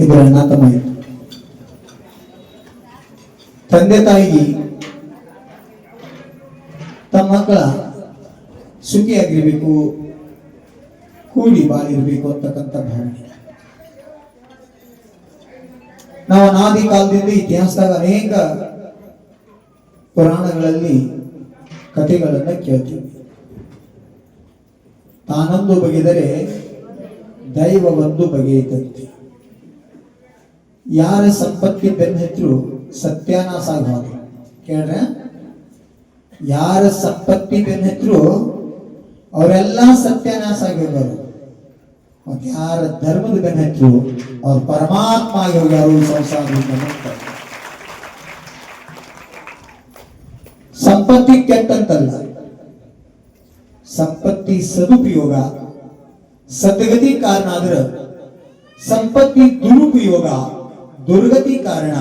ಇದರ ಅಣ್ಣ ತಮ್ಮ ತಂದೆ ತಾಯಿ ತಮ್ಮ ಮಕ್ಕಳ ಸುಖಿಯಾಗಿರ್ಬೇಕು ಕೂಲಿ ಬಾಳಿರ್ಬೇಕು ಅಂತಕ್ಕಂಥ ಭಾವನೆ ನಾವು ಅನಾದಿ ಕಾಲದಿಂದ ಇತಿಹಾಸದಾಗ ಅನೇಕ ಪುರಾಣಗಳಲ್ಲಿ ಕಥೆಗಳನ್ನ ಕೇಳ್ತೀವಿ. ತಾನೊಂದು ಬಗೆದರೆ ದೈವ ಒಂದು ಬಗೆಯಿದ್ದಂತೆ ಯಾರ ಸಂಪತ್ತಿ ಬೆನ್ನಹತ್ತರು ಸತ್ಯಾನಾಶ ಆಗೋದು ಕೇಳ್ರೆ ಯಾರ ಸಂಪತ್ತಿ ಬೆನ್ನಹತ್ತರು ಅವರೆಲ್ಲ ಸತ್ಯಾನಾಶ ಆಗಿ ಹೋಗೋರು ಮತ್ತೆ ಯಾರ ಧರ್ಮದ ಬೆನ್ನಹತ್ತರು ಅವ್ರು ಪರಮಾತ್ಮ ಆಗಿ ಹೋಗ್ಯಾರು ಈ ಸಂಸಾರದಿಂದ ಮುಕ್ತ. ಸಂಪತ್ತಿ ಕೆಟ್ಟಂತಲ್ಲ ಸಂಪತ್ತಿ ಸದುಪಯೋಗ ಸದ್ಗತಿ ಕಾರಣ ಆದ್ರ ಸಂಪತ್ತಿ ದುರುಪಯೋಗ ದುರ್ಗತಿ ಕಾರಣ.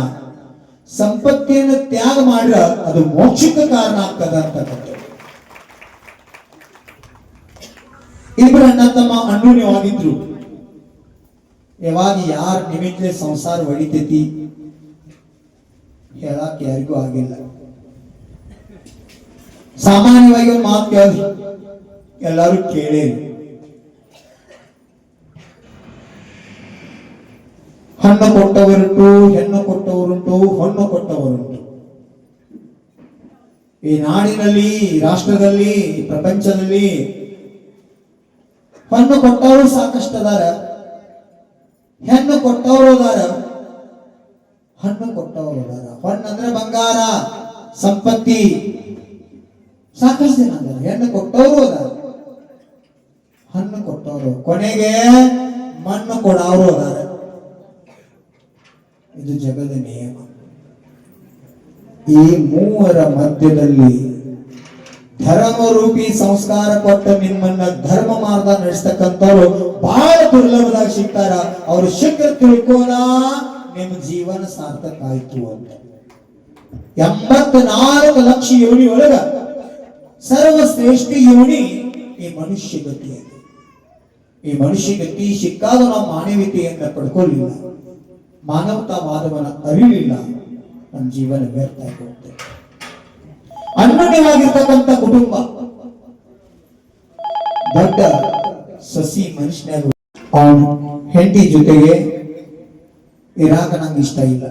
ಸಂಪತ್ತಿಯನ್ನು ತ್ಯಾಗ ಮಾಡ್ರ ಅದು ಮೋಕ್ಷಕ್ಕೆ ಕಾರಣ ಆಗ್ತದ ಅಂತಕ್ಕಂಥದ್ದು ಇಬ್ಬರು ಅಣ್ಣ ತಮ್ಮ ಅನ್ಯೂನ್ಯವಾಗಿದ್ರು. ಯಾವಾಗ ಯಾರ ನಿಮಿತ್ತ ಸಂಸಾರ ಹೊಡಿತೈತಿ ಹೇಳಕ್ ಯಾರಿಗೂ ಆಗಿಲ್ಲ. ಸಾಮಾನ್ಯವಾಗಿ ಒಂದು ಮಾತು ಕೇಳಿದ್ರು ಎಲ್ಲರೂ ಕೇಳೇರಿ. ಹಣ್ಣು ಕೊಟ್ಟವರುಂಟು, ಹೆಣ್ಣು ಕೊಟ್ಟವರುಂಟು, ಹಣ್ಣು ಕೊಟ್ಟವರುಂಟು. ಈ ನಾಡಿನಲ್ಲಿ ರಾಷ್ಟ್ರದಲ್ಲಿ ಪ್ರಪಂಚದಲ್ಲಿ ಹಣ್ಣು ಕೊಟ್ಟವರು ಸಾಕಷ್ಟು ಅದಾರ ಹೆಣ್ಣು ಕೊಟ್ಟವರು ಅದಾರ ಹಣ್ಣು ಕೊಟ್ಟವರು ಅದಾರ ಹಣ್ಣು ಅಂದ್ರೆ ಬಂಗಾರ, ಸಂಪತ್ತಿ. ಸಾಕಷ್ಟು ಜನ ಅದಾರ ಹೆಣ್ಣು ಕೊಟ್ಟವರು ಅದಾರ ಹಣ್ಣು ಕೊಟ್ಟವರು. ಕೊನೆಗೆ ಮಣ್ಣು ಕೊಡವರು ಅದಾರ ಇದು ಜಗದ ನಿಯಮ. ಈ ಮೂವರ ಮಧ್ಯದಲ್ಲಿ ಧರ್ಮರೂಪಿ ಸಂಸ್ಕಾರ ಕೊಟ್ಟ ನಿಮ್ಮನ್ನ ಧರ್ಮ ಮಾರ್ಗ ನಡೆಸ್ತಕ್ಕಂಥವ್ರು ಬಹಳ ದುರ್ಲಭದಾಗಿ ಸಿಗ್ತಾರ. ಅವ್ರು ಶೀಘ್ರ ತಿಳ್ಕೋಣ ನಿಮ್ಮ ಜೀವನ ಸಾರ್ಥಕ ಆಯ್ತು ಅಂತ. ಎಂಬತ್ನಾಲ್ಕು ಲಕ್ಷ ಯೋನಿ ಒಳಗ ಸರ್ವಶ್ರೇಷ್ಠ ಯೋನಿ ಈ ಮನುಷ್ಯ ಗತಿ ಈ ಮನುಷ್ಯ ಗತಿ ಸಿಕ್ಕಾಗ ನಾವು ಮಾನವೀಯತೆಯನ್ನ ಪಡ್ಕೊಳ್ಳಿಲ್ಲ ಮಾನವತಾವಾದವನ್ನ ಅರಿವಿಲ್ಲ ನಮ್ಮ ಜೀವನ ವ್ಯರ್ಥ ಆಗಿ ಹೋಗ್ತದೆ ಅನ್ಯೋನ್ಯವಾಗಿರ್ತಕ್ಕಂಥ ಕುಟುಂಬ. ದೊಡ್ಡ ಸಸಿ ಮನುಷ್ಯನಾಗ ಅವನು ಹೆಂಡತಿ ಜೊತೆಗೆ ಇರಾಕ ನಂಗೆ ಇಷ್ಟ ಇಲ್ಲ.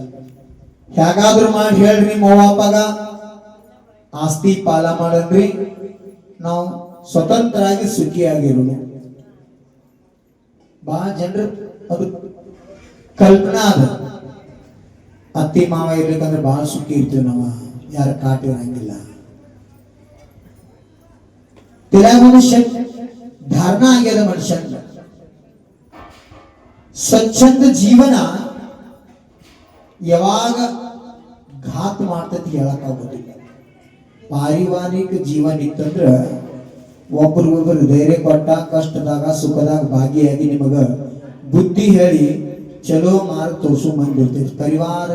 ಹೇಗಾದ್ರೂ ಮಾಡಿ ಹೇಳ್ರಿ ಮೋವಾಪಾಗ ಆಸ್ತಿ ಪಾಲ ಮಾಡಂದ್ರಿ ನಾವು ಸ್ವತಂತ್ರವಾಗಿ ಸುಖಿಯಾಗಿರೋಣ. ಬಹಳ ಜನರು, ಅದು ಕಲ್ಪನಾ ಅದ ಅತ್ತಿ ಮಾವ ಇರ್ಬೇಕಂದ್ರೆ ಬಹಳ ಸುಖಿ ಇರ್ತೀವಿ ನಾವು. ಯಾರ ಕಾಟ ಇರಂಗಿಲ್ಲ ತಿಳ ಮನುಷ್ಯ ಧಾರಣ ಆಗ್ಯದ ಮನುಷ್ಯ ಸ್ವಚ್ಛಂದ ಜೀವನ ಯಾವಾಗ ಘಾತ ಮಾಡ್ತೈತಿ ಹೇಳಕ್ಕಾಗೋದಿಲ್ಲ ಪಾರಿವಾರಿಕ ಜೀವನ ಇತ್ತಂದ್ರ ಒಬ್ರಿಗೊಬ್ರು ಧೈರ್ಯ ಕೊಟ್ಟ, ಕಷ್ಟದಾಗ, ಸುಖದಾಗ ಭಾಗಿಯಾಗಿ ನಿಮಗ ಬುದ್ಧಿ ಹೇಳಿ ಚಲೋ ಮಾರ್ಗ ತೋರಿಸೋ ಮಂದಿ ಇರ್ತೈತಿ ಪರಿವಾರ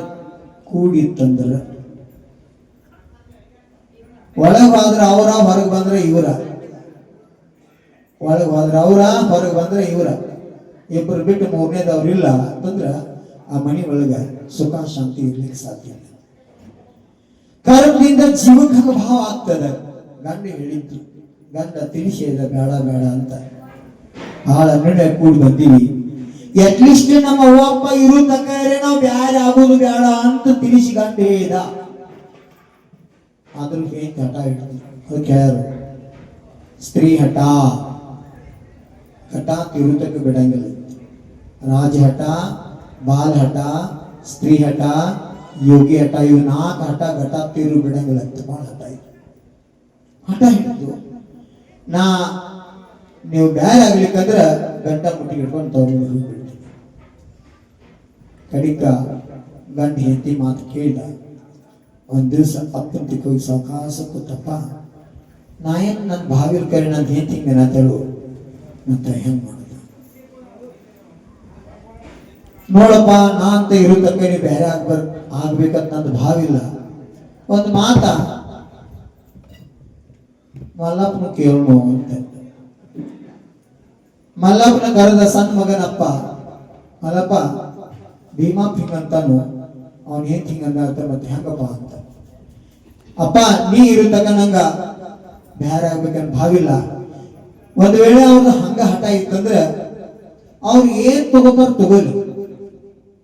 ಕೂಡಿತ್ತಂದ್ರ. ಒಳಗೆ ಹೋದ್ರ ಅವರ, ಹೊರಗೆ ಬಂದ್ರೆ ಇವರ. ಒಳಗೆ ಹೋದ್ರ ಅವರ, ಹೊರಗೆ ಬಂದ್ರೆ ಇವರ. ಇಬ್ಬರು ಬಿಟ್ಟು ಮೂರನೇದವ್ರು ಇಲ್ಲ ಅಂತಂದ್ರ ಆ ಮನೆ ಒಳಗ ಸುಖ, ಶಾಂತಿ ಇರ್ಲಿಕ್ಕೆ ಸಾಧ್ಯ ಇಲ್ಲ. ಕರ್ಮದಿಂದ ಜೀವಕ್ಕೆ ಭಾವ ಆಗ್ತದ. ಗಂಡ ಹೇಳಿದ್ರು, ಗಂಡ ತಿಳಿಸಿದ ಬೇಡ ಬೇಡ ಅಂತ. ಭಾಳ ನಡೆ ಕೂಡಿ ಬಂದೀವಿ. ಅಟ್ಲೀಸ್ಟ್ ನಮ್ಮ ಅಪ್ಪ ಇರು ತಕ್ಕಾರೆ ನಾವು ಬ್ಯಾರೆ ಆಗೋದು ಬೇಡ ಅಂತ ತಿಳಿಸಿಕೊಂಡೇ ಇದ ಆದ್ರೂ ಏನ್ ಹಿಡಿದ್ರು ಅದು ಕೇಳರು ಸ್ತ್ರೀ ಹಠ ಹಠ ತಿರುತಕ್ಕೆ ಬಿಡಂಗಿಲ್ಲ ರಾಜ ಹಠ ಬಾಲ್ ಹಠ ಸ್ತ್ರೀ ಹಠ ಯೋಗಿ ಹಠ ಇವು ನಾಲ್ಕು ಹಠ ಘಟ ತಿರು ಬಿಡಂಗಿಲ್ಲ ಅಂತ ಭಾಳ ಹಠ ಇತ್ತು ಹಠ ಹಿಡಿದು ನಾ ನೀವು ಬ್ಯಾರೆ ಆಗ್ಲಿಕ್ಕಂದ್ರ ಗಂಟ ಮುಟ್ಟಿ ಹಿಡ್ಕೊಂಡು ತಗೊಂಡು ಕಡಿಕ ಗಂಡ ಹೆಂಡತಿ ಮಾತು ಕೇಳಿದ ಒಂದ್ ದಿವಸ ಅಪ್ಪನ ತಿಕ್ಕೋಗಿ ಸಾವಕಾಶ ಕೂತಪ್ಪ ನಾ ಏನ್ ನನ್ನ ಭಾವಿಲ್ ಕರೆ ನನ್ನ ಹೆಂಡತಿ ಹಿಂಗೆ ಅಂತ ಹೆಂಗ್ ಮಾಡುದ? ನೋಡಪ್ಪ, ನಾ ಅಂತ ಇರೋ ತಕ್ಕ ನೀವು ಬೇರೆ ಆಗ್ಬಾರ್ದು ಆಗ್ಬೇಕಂತ ನಂದು ಭಾವಿಲ್ಲ. ಒಂದು ಮಾತ. ಮಲ್ಲಪ್ಪನ ಕೇಳೋ ಅಂತ. ಮಲ್ಲಪ್ಪನ ಕರೆದ ಸಣ್ಣ ಮಗನಪ್ಪ. ಮಲ್ಲಪ್ಪ ಭೀಮಾ ಪಿಂಗ್ ಅಂತಾನು ಅವನ್ ಏನ್ ಹಿಂಗ ಅಂತ ಮತ್ತೆ ಹೆಂಗಪ್ಪ ಅಂತ. ಅಪ್ಪ, ನೀ ಇರುತ್ತಾಗ ನಂಗ ಬ್ಯಾರ ಆಗ್ಬೇಕಂತ ಭಾವಿಲ್ಲ ಒಂದ್ ವೇಳೆ ಅವ್ರದ್ದು ಹಂಗ ಹಠ ಇತ್ತಂದ್ರ, ಅವ್ರು ಏನ್ ತಗೋತಾರ ತಗೋಲಿ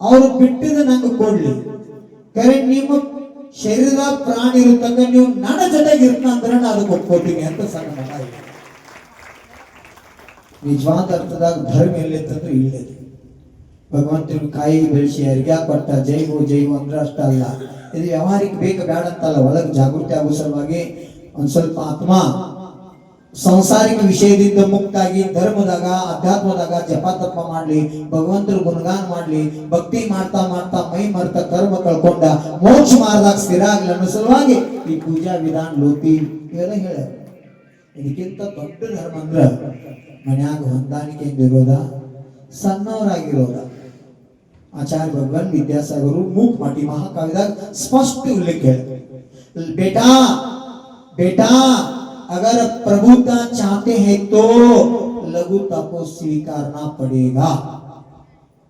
ಅವ್ರು ಬಿಟ್ಟಿದ ನಂಗೆ ಕೊಡ್ಲಿ. ಕರೆ, ನಿಮ್ಮ ಶರೀರದ ಪ್ರಾಣಿ ಇರುತ್ತಂಗ ನೀವು ನನ್ನ ಜೊತೆಗೆ ಇರ್ತ ಅಂದ್ರೆ ನಾನು ಒಪ್ಕೋತೀನಿ ಅಂತ ಸಣ್ಣ ಮಠ ಇದೆ. ನಿಜವಾದ ಅರ್ಥದಾಗ ಧರ್ಮ ಎಲ್ಲಿತ್ತಂದ್ರೆ ಇಲ್ಲೇ ಭಗವಂತನ ಕಾಯಿ ಬೆಳೆಸಿ ಅರ್ಗ್ಯಾ ಕೊಟ್ಟ ಜೈವು ಜೈಗೋ ಅಂದ್ರೆ ಅಷ್ಟ ಅಲ್ಲ. ಇದು ವ್ಯವಹಾರಿಕ ಬೇಕು, ಬೇಡ ಅಂತಲ್ಲ. ಒಳಗೆ ಜಾಗೃತಿ ಆಗೋ ಸಲುವಾಗಿ ಒಂದ್ ಸ್ವಲ್ಪ ಆತ್ಮ ಸಂಸಾರಿಕ ವಿಷಯದಿಂದ ಮುಕ್ತಾಗಿ ಧರ್ಮದಾಗ, ಅಧ್ಯಾತ್ಮದಾಗ ಜಪ ತಪ ಮಾಡ್ಲಿ, ಭಗವಂತರ ಗುಣಗಾನ ಮಾಡ್ಲಿ, ಭಕ್ತಿ ಮಾಡ್ತಾ ಮಾಡ್ತಾ ಮೈ ಮರ್ತ ಕರ್ಮ ಕಳ್ಕೊಂಡ, ಮೋಕ್ಷ ಮಾರ್ಗದಾಗ ಸ್ಥಿರ ಆಗ್ಲಿ ಅನ್ನೋ ಸಲುವಾಗಿ ಈ ಪೂಜಾ ವಿಧಾನ ಲೋಪಿ ಇವೆಲ್ಲ ಹೇಳ ಇದಕ್ಕಿಂತ ದೊಡ್ಡ ಧರ್ಮ ಅಂದ್ರ ಮನ್ಯಾಗ ಹೊಂದಾಣಿಕೆಯಿಂದ ಇರೋದ, ಸಣ್ಣವರಾಗಿರೋದ. ಆಚಾರ್ಯ ಭಗವಾನ್ ವಿದ್ಯಾಸಾಗರು ಮೂಕ್ ಮಾಟಿ ಮಹಾಕಾವ್ಯದಾಗ ಸ್ಪಷ್ಟ ಉಲ್ಲೇಖ है बेटा बेटा अगर प्रभुता चाहते हैं तो लघुता को स्वीकारना पड़ेगा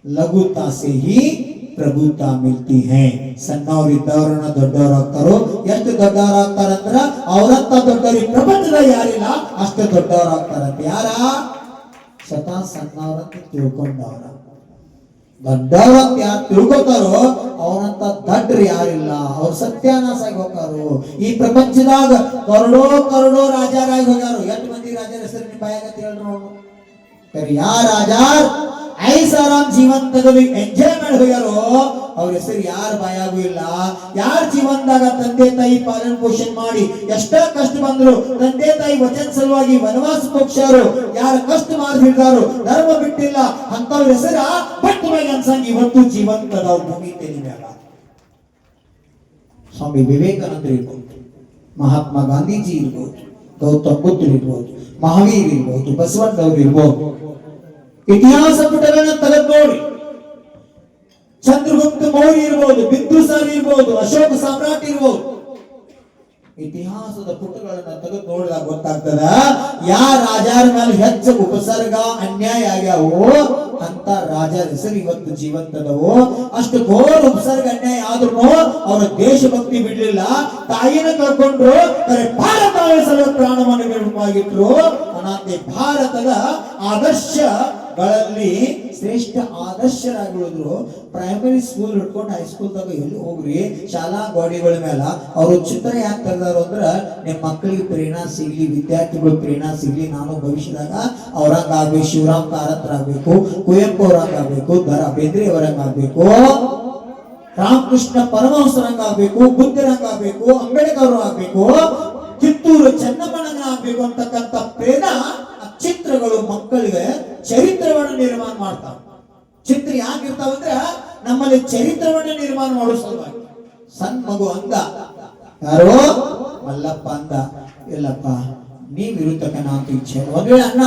ಲಘುತಾ से ही ಪ್ರಭುತಾ ಮಿಲ್ತಿ है ಸಣ್ಣವ್ರು ಇದ್ದವ್ರನ್ನ ದೊಡ್ಡವರಾಗ್ತಾರೋ ಎಷ್ಟು ದೊಡ್ಡವರಾಗ್ತಾರಂದ್ರ ಅವರಂತ ದೊಡ್ಡವ್ರು ಈ ಪ್ರಪಂಚದಾಗ ಯಾರಿಲ್ಲ ಅಷ್ಟು ದೊಡ್ಡವರಾಗ್ತಾರಂತ ಯಾರ ಸ್ವತಃ ಸಣ್ಣವ್ರಂತ ತಿಳ್ಕೊಂಡವ್ರ ದೊಡ್ಡವ್ರಂತ ಯಾರು ತಿಳ್ಕೊತಾರೋ ಅವರಂತ ದಡ್ಡ್ರು ಯಾರಿಲ್ಲ, ಅವ್ರು ಸತ್ಯಾನಾಶ ಆಗಿ ಈ ಪ್ರಪಂಚದಾಗ ಕರೋಡೋ ಕರೋಡೋ ರಾಜಾರಾಗಿ ಹೋಗ್ಯಾರು. ಎಷ್ಟು ಮಂದಿ ರಾಜರ ಹೆಸರು ನಿಮ್ಮ ಬಾಯಾಗತ್ತ ಹೇಳ್ರು ನೋಡು. ಯಾರ ರಾಜಾ? ಐಸಾರಾಮ್ ಜೀವಂತದಲ್ಲಿ ಎಂಜಾಯ್ಮೆಂಟ್ ಎಂಜಾಯ್ ಹೋಗ್ಯಾರೋ ಅವ್ರ ಹೆಸರು ಯಾರ ಬಾಯಾಗೂ ಇಲ್ಲ. ಯಾರ ಜೀವನದಾಗ ತಂದೆ ತಾಯಿ ಪಾಲನ್ ಪೋಷಣೆ ಮಾಡಿ ಎಷ್ಟೋ ಕಷ್ಟ ಬಂದ್ರು, ತಂದೆ ತಾಯಿ ವಚನ ಸಲುವಾಗಿ ವನವಾಸ ಪೋಕ್ಷರು, ಯಾರ ಕಷ್ಟ ಮಾಡಿದಾರು ಧರ್ಮ ಬಿಟ್ಟಿಲ್ಲ ಅಂತವ್ರ ಹೆಸರ ಬಟ್ ಮೇಲೆ ಅನ್ಸಂಗ್ ಇವತ್ತು ಜೀವಂತದ ಭೂಮಿ ತೆಲಿ ಮ್ಯಾಲ ಸ್ವಾಮಿ ವಿವೇಕಾನಂದ ಇರ್ಬೋದು, ಮಹಾತ್ಮ ಗಾಂಧೀಜಿ ಇರ್ಬೋದು, ಗೌತಮ ಬುದ್ಧರು ಇರ್ಬೋದು, ಮಹಾವೀರ್ ಇರ್ಬೋದು, ಬಸವಣ್ಣವ್ರು ಇರ್ಬೋದು ಇತಿಹಾಸ ಪುಟಗಳನ್ನ ತಲೆ ನೋಡಿ ಚಂದ್ರಗುಪ್ತ ಮೌರ್ಯ ಇರ್ಬೋದು ಬಿಂದುಸಾರ್ ಇರ್ಬೋದು, ಅಶೋಕ ಸಾಮ್ರಾಟ್ ಇರ್ಬೋದು. ಇತಿಹಾಸದ ಪುಟಗಳನ್ನ ತೆಗೆದು ನೋಡಿದಾಗ ಗೊತ್ತಾಗ್ತದ, ಯಾ ರಾಜರ ಮೇಲೆ ಹೆಚ್ಚು ಉಪಸರ್ಗ, ಅನ್ಯಾಯ ಆಗ್ಯಾವೋ, ಅಂತ ರಾಜ ಹೆಸರು ಇವತ್ತು ಜೀವಂತದವೋ, ಅಷ್ಟು ಘೋರ ಉಪಸರ್ಗ, ಅನ್ಯಾಯ ಆದ್ರೂ ಅವರ ದೇಶಭಕ್ತಿ ಬಿಡ್ಲಿಲ್ಲ. ತಾಯಿನ ಕಳ್ಕೊಂಡ್ರು, ಕರೆ ಭಾರತ ಉಳಿಸಲು ಪ್ರಾಣವನ್ನು ಬಿಡುವಾಗಿಟ್ರು ಅನಾಥೆ ಭಾರತದ ಆದರ್ಶಗಳಲ್ಲಿ ಶ್ರೇಷ್ಠ ಆದರ್ಶರಾಗಿ ಉಳಿದ್ರು ಪ್ರೈಮರಿ ಸ್ಕೂಲ್ ಹಿಡ್ಕೊಂಡು ಹೈಸ್ಕೂಲ್ ತಗ ಎಲ್ಲಿ ಹೋಗ್ರಿ? ಶಾಲಾ ಗೋಡೆಗಳ ಮೇಲೆ ಅವರು ಚಿತ್ರ ಯಾಕೆ ತರದಾರು ಅಂದ್ರ ನಿಮ್ಮ ಮಕ್ಕಳಿಗೆ ಪ್ರೇರಣಾ ಸಿಗ್ಲಿ, ವಿದ್ಯಾರ್ಥಿಗಳು ಪ್ರೇರಣಾ ಸಿಗ್ಲಿ, ನಾನು ಭವಿಷ್ಯದಾಗ ಅವ್ರಂಗ ಆಗ್ಬೇಕು ಶಿವರಾಮ್ ಕಾರಂತರ ಆಗ್ಬೇಕು ಕುವೆಂಪು ಅವ್ರಂಗ ಆಗ್ಬೇಕು ದರ ಬೇಂದ್ರೆ ಅವರಂಗ ಆಗ್ಬೇಕು ರಾಮಕೃಷ್ಣ ಪರಮಹಂಸರಂಗ ಆಗ್ಬೇಕು ಬುದ್ಧರಂಗ ಆಗ್ಬೇಕು ಅಂಬೇಡ್ಕರ್ ಆಗ್ಬೇಕು, ಕಿತ್ತೂರು ಚೆನ್ನಮ್ಮನಂಗ ಆಗ್ಬೇಕು ಅಂತಕ್ಕಂಥ ಪ್ರೇರಣಾ ಚಿತ್ರಗಳು ಮಕ್ಕಳಿಗೆ ಚರಿತ್ರವನ್ನು ನಿರ್ಮಾಣ ಮಾಡ್ತಾವ. ಚಿತ್ರ ಯಾಕಿರ್ತಾವಂದ್ರ, ನಮ್ಮಲ್ಲಿ ಚರಿತ್ರವನ್ನು ನಿರ್ಮಾಣ ಮಾಡೋ ಸಲುವಾಗಿ. ಸಣ್ಣ ಮಗು ಅಂದ, ಯಾರೋ? ಮಲ್ಲಪ್ಪ ಅಂದ, ಇಲ್ಲಪ್ಪ, ನೀವ್ ಇರುತ್ತಕ್ಕ ನಾನು ಇಚ್ಛೆ ಒಂದ್ ವೇಳೆ ಅನ್ನ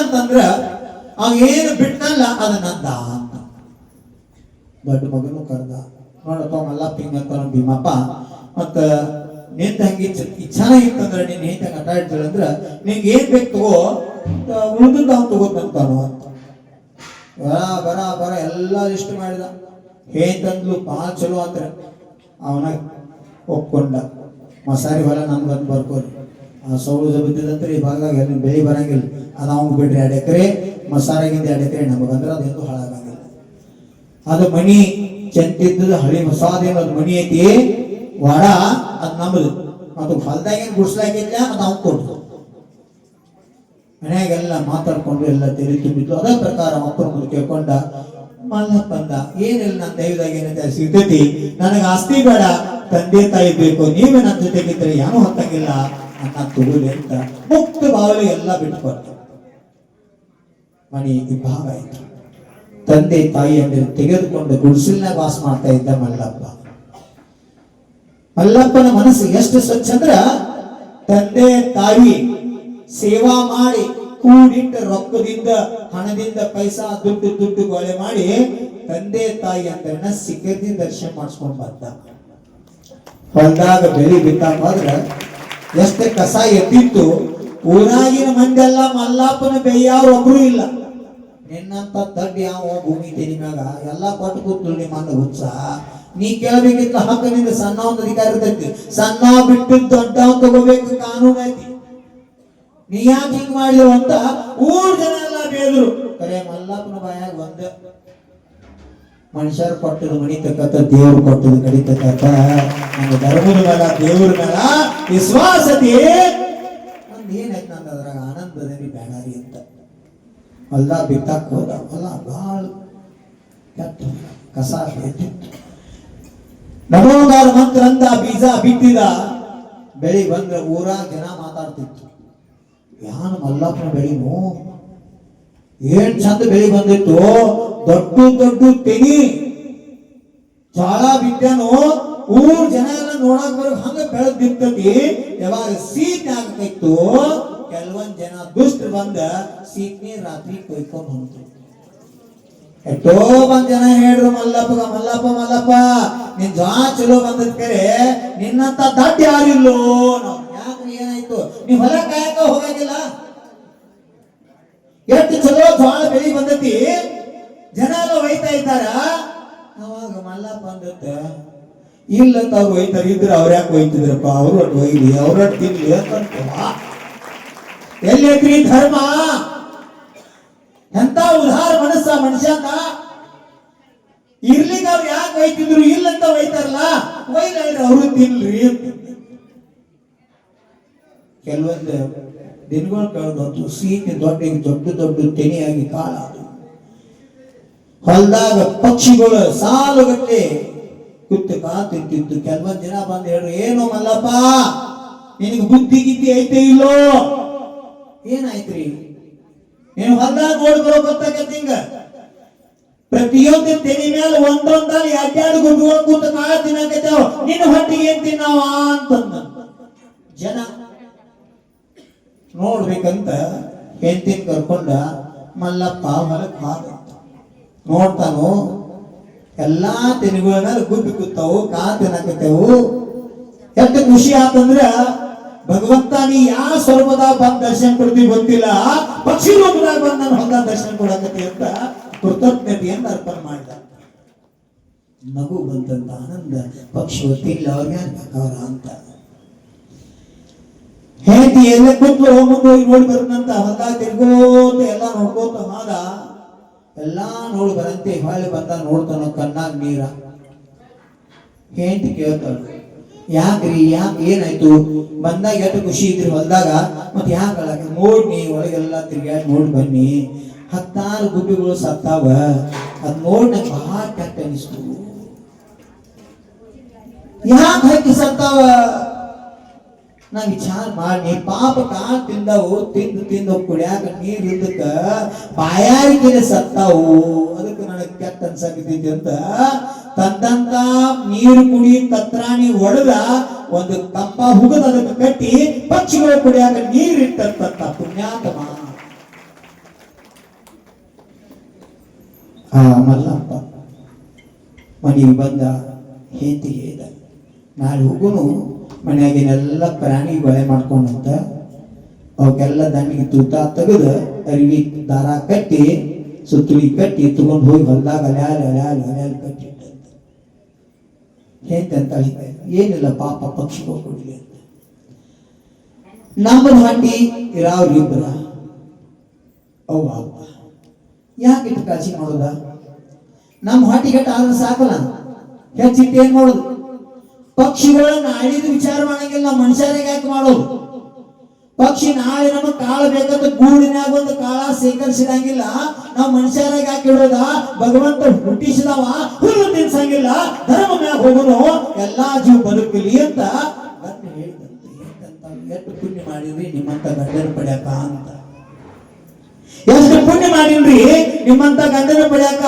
ಅಂತಂದ್ರ, ಅವ ಏನು ಬಿಟ್ಟನಲ್ಲ, ಅದ ನಂದ ಅಂತ. ದೊಡ್ಡ ಮಗನು ಕರ್ದ, ನೋಡಪ್ಪ, ಮಲ್ಲಪ್ಪ ಹಿಂಗ ಅಂತ ಭೀಮಪ್ಪ, ಮತ್ತ ನಿಂದ ಹಂಗೆ ಇಚ್ಛಾನ ಇತ್ತಂದ್ರ ನೀನ್ ಹೆಂತ ಕಟ್ಟಾಡ್ತೀಳಂದ್ರ ನಿಂಗೆ ಏನ್ ಬೇಕು ತಗೋ ಉಳಿದದ್ದು ಅವ್ನು ತಗೋತಂತಾನು ಅಂತ. ಬರ ಬರ ಬರ, ಎಲ್ಲ ಲಿಸ್ಟ್ ಮಾಡಿದ. ಹೇ ತಂದ್ಲು ಭಾಳ ಚಲೋ ಅಂದ್ರ ಅವನ ಒಪ್ಕೊಂಡ. ಮಸಾರಿ ಹೊಲ ನಮ್ಗಂತ ಬರ್ಕೋರಿ. ಆ ಸೌಳು ಬಿದ್ದಿದಂದ್ರೆ ಈ ಭಾಗದಾಗ ಎಲ್ಲಿ ಬೆಳಿ ಬರಂಗಿಲ್ಲ. ಅದು ಅವ್ನು ಬಿಡ್ರಿ ಎರಡು ಎಕರೆ ಮಸಾರಿಗಿಂದ ಎರಡು ಎಕರೆ ನಮಗಂದ್ರೆ ಅದೆಂದು ಹಾಳಾಗಂಗಿಲ್ಲ. ಅದು ಮನಿ, ಚಂತಿದ್ದದ ಹಳಿ ಮಸಾದ ಅದು ಮನಿ ಐತಿ, ವಡ, ಅದು ನಮ್ಮದು ಅದು ಹೊಲ್ದಾಗೇನು ಗುಡ್ಸ್ಲಾಗಿಲ್ಲ ಅದು ಅವ್ನು ಕೊಡ್ತು ಮನ್ಯಾಗೆಲ್ಲ ಮಾತಾಡ್ಕೊಂಡು ಎಲ್ಲ ತೆರೆ ತುಂಬಿತ್ತು ಅದೇ ಪ್ರಕಾರ ಮತ್ತೊಂದು ಮುಂದೆ ಕೇಳ್ಕೊಂಡ ಮಲ್ಲಪ್ಪ ಅಂದ ಏನಿಲ್ಲ ನನ್ನ ದೈವದಾಗ ಏನಂತ ಸಿಗ್ತೈತಿ. ನನಗೆ ಆಸ್ತಿ ಬೇಡ, ತಂದೆ ತಾಯಿ ಬೇಕು, ನೀವೇ ನನ್ನ ಜೊತೆಗಿದ್ರೆ ಯಾರು ಹತ್ತಂಗಿಲ್ಲ ಅನ್ನ ತಗೊಳ್ಳಿ ಅಂತ ಮುಕ್ತ ಭಾವನೆ ಎಲ್ಲ ಬಿಟ್ಕೊಟ್ಟು ಮಣಿ ಇಬ್ಬಾಗ ಆಯ್ತು ತಂದೆ ತಾಯಿ ಅಂದ್ರೆ ತೆಗೆದುಕೊಂಡು ಗುಡಿಸಲ್ನಾಗ ವಾಸ ಮಾಡ್ತಾ ಇದ್ದ ಮಲ್ಲಪ್ಪ. ಮಲ್ಲಪ್ಪನ ಮನಸ್ಸು ಎಷ್ಟು ಸ್ವಚ್ಛ ಅಂದ್ರ, ತಂದೆ ತಾಯಿ ಸೇವಾ ಮಾಡಿ ಕೂಡಿಟ್ಟ ರೊಕ್ಕದಿಂದ, ಹಣದಿಂದ ಪೈಸಾ, ದುಡ್ಡು ದುಡ್ಡು ಗೊಳೆ ಮಾಡಿ ತಂದೆ ತಾಯಿ ಅಂದ್ರನ್ನ ಸಿಕ್ಕರ್ದಿ ದರ್ಶನ ಮಾಡಿಸ್ಕೊಂಡ್ ಬಂದ. ಹೊಲದಾಗ ಬೆಳಿ ಬಿತ್ತಪ್ಪ ಹೋದ್ರ ಎಷ್ಟು ಕಸ ಎತ್ತಿತ್ತು, ಊರಾಗಿನ ಮಂದೆಲ್ಲ ಮಲ್ಲಾಪನ ಬೇಯಾರ ಒಬ್ರು ಇಲ್ಲ. ನಿನ್ನಂತ ದಡ್ಡ ಯಾವ ಭೂಮಿ ತೆನಿಮ್ಯಾಗ ಎಲ್ಲ ಕೊಟ್ಟು ಕೂತು ನಿಮ್ಮ ಅನ್ನ ಹುಚ್ಚ. ನೀ ಕೇಳಬೇಕಿತ್ತ ಹಕ್ಕ ನಿಂದ ಸಣ್ಣ ಒಂದು ಅಧಿಕಾರ ಇರ್ತೈತಿ. ಸಣ್ಣ ಬಿಟ್ಟು ದೊಡ್ಡ ತಗೋಬೇಕು ಕಾನೂನು ಐತಿ. ನೀ ಯಾಕೆ ಹಿಂಗ್ ಅಂತ ಊರ್ ಜನ ಎಲ್ಲ ಬೇದ್ರು ಕರೆ ಮಲ್ಲಪ್ಪನ ಬಾಯಾಗ ಒಂದ ಮನುಷ್ಯರು ಕೊಟ್ಟದ ಮಣಿತಕ್ಕಂಥ ದೇವ್ರು ಕೊಟ್ಟದ ನಡೀತಕ್ಕಂಥ ನಮ್ಮ ಧರ್ಮದ ಮೇಲ, ದೇವ್ರ ಮೇಲ ವಿಶ್ವಾಸತೆ ಏನಾಯ್ತು ನಂದು ಅದ್ರಾಗ ಆನಂದದಲ್ಲಿ ಬೇಡಾರಿ ಅಂತ. ಹೊಲ್ದ ಬಿತ್ತಾಕ್ ಹೋದ ಹೊಲ ಭಾಳ ಕೆಟ್ಟ. ಕಸ ಬೇತಿತ್ತು ನಮೋಗಾರ ಮಂತ್ರ ಅಂತ ಬೀಜ ಬಿತ್ತಿದ ಬೆಳಿ ಬಂದ್ರೆ ಊರಾಗ ಜನ ಮಾತಾಡ್ತಿತ್ತು ಯಾನ್ ಮಲ್ಲಪ್ಪನ ಬೆಳಿನು? ಏನ್ ಚಂದ ಬೆಳಿ ಬಂದಿತ್ತು? ದೊಡ್ಡ ದೊಡ್ಡ ತೆನಿ. ಜ್ವಾಳ ಬಿದ್ದನು? ಊರ್ ಜನ ಎಲ್ಲ ನೋಡಕ್ ಬರೋ ಹಂಗ ಬೆಳೆದ್ ಬಿತ್ತತಿ ಯಾವಾಗ ಸೀಟ್ ಆಗ್ತಿತ್ತು, ಕೆಲವೊಂದ್ ಜನ ದುಷ್ಟ ಬಂದ ಸೀಟ್ನೇ ರಾತ್ರಿ ಕೊಯ್ಕೊಂಡ್ ಹೊಂತು ಎಷ್ಟೋ ಬಂದ್ ಜನ ಹೇಳ್ರು ಮಲ್ಲಪ್ಪಗ ಮಲ್ಲಪ್ಪ ಮಲ್ಲಪ್ಪ, ನಿನ್ ಜ್ವಾ ಚಲೋ ಬಂದದ್ ಕರೆ, ನಿನ್ನಂತ ದಡ್ಡ ಯಾರಿಲ್ಲೋ ನಾವು ನೀವು ನೀವ್ ಹೊಲ ಕಾಯಕ ಹೋಗಂಗಿಲ್ಲ? ಎಷ್ಟು ಚಲೋ ಜ್ವಾಳ ಬೆಳಿ ಬಂದತಿ? ಜನ ಒಯ್ತಾ ಇದ್ದಾರ? ಅವಾಗ ಮಲ್ಲಪ್ಪ ಅಂದತ್ತ ಇಲ್ಲಂತ ಅವ್ರು ಒಯ್ತಾರ, ಇದ್ರ ಅವ್ರ ಯಾಕೆ ಒಯ್ತಿದ್ರಪ್ಪ? ಅವ್ರು ಅಟ್ ಒಯ್ಲಿ, ಅವ್ರ ತಿನ್ಲಿ ಅಂತ ಎಲ್ಲೈತ್ರಿ ಧರ್ಮ? ಎಂತ ಉದಾರ ಮನಸ್ಸ ಮನುಷ್ಯನ ಇರ್ಲಿಕ್ಕೆ ಅವ್ರು ಯಾಕೆ ಒಯ್ತಿದ್ರು? ಇಲ್ಲಂತ ಒಯ್ತಾರಲ್ಲ? ಒಯ್ಲ ಅವರು ತಿನ್ರಿ ಅಂತ. ಕೆಲವೊಂದು ದಿನಗಳು ಕಳೆದೊತ್ತು ಸೀಟಿ ದೊಡ್ಡ ದೊಡ್ಡ ದೊಡ್ಡ ತೆನೆಯಾಗಿ ಕಾಳಾದು ಹೊಲದಾಗ ಪಕ್ಷಿಗಳು ಸಾಲುಗಟ್ಟೆ ಕುತ್ತು ಕಾತಿರ್ತಿತ್ತು ಕೆಲವೊಂದ್ ಜನ ಬಂದು ಹೇಳ್ರು, ಏನು ಮಲ್ಲಪ್ಪ, ನಿನಗೆ ಬುದ್ಧಿ ಗಿದ್ದಿ ಐತೆ ಇಲ್ಲೋ? ಏನಾಯ್ತ್ರಿ? ನೀನು ಹೊಲ್ದಾಗ ಬರೋ ಗೊತ್ತಾಗತ್ತೆ ಹಿಂಗ ಪ್ರತಿಯೊಂದು ತೆನಿ ಮೇಲೆ ಒಂದೊಂದಲ್ಲಿ ಅಡ್ಡಾಡು ಗುಡ್ಡು ಕೂತು ಕಾಳ ತಿನ್ನಕತ್ತಾವ. ನಿನ್ನ ಹೊಟ್ಟಿಗೆ ಏನ್ ತಿನ್ನವ? ಅಂತಂದ. ಜನ ನೋಡ್ಬೇಕಂತ ಹೆಂಡತಿನ ಕರ್ಕೊಂಡ ಮಲ್ಲಪ್ಪ ಹೊಲಕ್ಕೆ ಹಾದ ನೋಡ್ತಾನು, ಎಲ್ಲಾ ತೆನಿಗಳ ಮೇಲೆ ಗುಬ್ಬಿ ಕೂತಾವು, ಕಾ ತಿನ್ನಕತ್ತೇವು. ಎಂತ ಖುಷಿ ಆತಂದ್ರ, ಭಗವಂತ ನೀ ಯಾವ ಸ್ವರೂಪದಾಗ ಬಂದ್ ದರ್ಶನ ಕೊಡ್ತೀವಿ ಗೊತ್ತಿಲ್ಲ. ಪಕ್ಷಿ ರೂಪದಾಗ ಬಂದ ನಾನು ಹೊಂದ ದರ್ಶನ ಕೊಡಕತ್ತಿ ಅಂತ ಕೃತಜ್ಞತೆಯನ್ನು ಅರ್ಪಣೆ ಮಾಡಿದ. ನಗು ಬಂದಂತ ಆನಂದ, ಪಕ್ಷಿ ಗೊತ್ತಿಲ್ಲ ಅವ್ರಿಗೆ ಅವರ ಅಂತ. ಹೇಂತಿ ಎಲ್ಲ ಕೂತ್ಲು ಹೋಗ್ಬಿಟ್ಟು ಹೋಗಿ ನೋಡಿ ಬರ್ತಂತ ಹೊಲ ತಿರ್ಗೋತ ಎಲ್ಲ ನೋಡ್ಕೋತ ಹಾದ ಎಲ್ಲ ನೋಡಿ ಬರಂತೆ ಹೊಳ್ಳಿ ಬಂದ ನೋಡ್ತಾನ ಕಣ್ಣಾಗ ನೀರ. ಹೆಂಡತಿ ಕೇಳ್ತಾಳು, ಯಾಕ್ರಿ, ಯಾಕೆ ಏನಾಯ್ತು? ಬಂದಾಗ ಎಷ್ಟು ಖುಷಿ ಇದ್ರಿ ಹೊಲ್ದಾಗ? ಮತ್ತೆ ಯಾಕೆ ನೋಡ್ನಿ ಒಳಗೆಲ್ಲ ತಿರ್ಗಾಡಿ ನೋಡಿ ಬನ್ನಿ. ಹತ್ತಾರು ಗುಬ್ಬಿಗಳು ಸತ್ತಾವ. ಅದ್ ನೋಡ್ ಬಹಳ ಕೆಟ್ಟ ಅನಿಸ್ತು. ಯಾಕೆ ಸತ್ತಾವ? ನಾ ವಿಚಾರ ಮಾಡಿ ಪಾಪ ಕಾಣ್ ತಿಂದವು, ತಿಂದು ತಿಂದು ಕುಡಿಯಾಕ ನೀರ್ ಇದ್ದಕ್ಕ ಬಾಯಾರಿಕೆನೆ ಸತ್ತಾವು. ಅದಕ್ಕೆ ನನಗೆ ಕೆಟ್ಟ ಅನ್ಸಕತೈತಿ ಅಂತ ತಂದಂತ ನೀರು ಕುಡಿ ತತ್ರಾಣಿ ಒಡೆದ ಒಂದು ತಪ್ಪ ಹುಗದ ಅದಕ್ಕೆ ಕಟ್ಟಿ ಪಕ್ಷಿಗಳು ಕುಡಿಯಾಕ ನೀರ್ ಇಟ್ಟಂತ ಪುಣ್ಯಾತಮ ಆ ಮಲ್ಲಪ್ಪ ಮನೆಗೆ ಬಂದ, ಹೇತಿಗೆ ನಾಳೆ ಹೋಗುನು? ಮನ್ಯಾಗಿನೆಲ್ಲ ಪ್ರಾಣಿ ಬಳೆ ಮಾಡ್ಕೊಂಡಂತ ಅವಕ್ಕೆಲ್ಲ ದಂಡಿಗೆ ತೂತ ತೆಗೆದು ಅರಿವಿ ದಾರ ಕಟ್ಟಿ ಸುತ್ತಲಿ ಕಟ್ಟಿ ತಗೊಂಡು ಹೋಗಿ ಹೊಲ್ದಾಗ ಅಲ್ಯಾಲ ಅಲ್ಯಾಲ ಅಲ್ಯಾಲ ಕಟ್ಟಿಟ್ಟಂತ ಹೇಂತಂತ ಏನಿಲ್ಲ, ಪಾಪ ಪಕ್ಷಿಗಳು ಕೊಡ್ಲಿ ಅಂತ. ನಮ್ಮ ಹಾಟಿ ಇರಾವ್ರಿ ಇಬ್ಬರ ಅವ್ವ, ಅಪ್ಪ. ಯಾಕೆ ಇಟ್ಟು ಕಾಳಜಿ ಮಾಡೋದ? ನಮ್ಮ ಹಾಟಿಗೆ ಆದ್ರೆ ಸಾಕಲ್ಲ. ಹೆಚ್ಚಿಟ್ಟು ಏನ್ ಮಾಡೋದು? ಪಕ್ಷಿಗಳನ್ನ ನಾಳಿದ ವಿಚಾರ ಮಾಡಂಗಿಲ್ಲ ಮನುಷ್ಯರಿಗೆ ಯಾಕೆ ಮಾಡೋದು? ಪಕ್ಷಿ ನಾಳೆ ನಮ್ಮ ಕಾಳ ಬೇಕಂತ ಗೂಡಿನಾಗ ಒಂದು ಕಾಳ ಸೇಕರಿಸಿದಂಗಿಲ್ಲ ನಾವು ಮನುಷ್ಯರಾಗ ಯಾಕೆ ಇಡೋದ? ಭಗವಂತ ಹುಟ್ಟಿಸಿದವ, ಹುಲ್ಲು ತಿನ್ಸಂಗಿಲ್ಲ, ಧರ್ಮ ಮ್ಯಾಗ ಹೋಗೋನು, ಎಲ್ಲಾ ಜೀವ ಬದುಕಲಿ ಅಂತ ಹೇಳಿದಂತೆ ಎಷ್ಟು ಪುಣ್ಯ ಮಾಡಿದ್ರಿ ನಿಮ್ಮಂತ ಗಂಡನ ಪಡ್ಯಾಕ ಅಂತ. ಎಷ್ಟು ಪುಣ್ಯ ಮಾಡಿನ್ರಿ ನಿಮ್ಮಂತ ಗಂಡನ ಪಡ್ಯಾಕ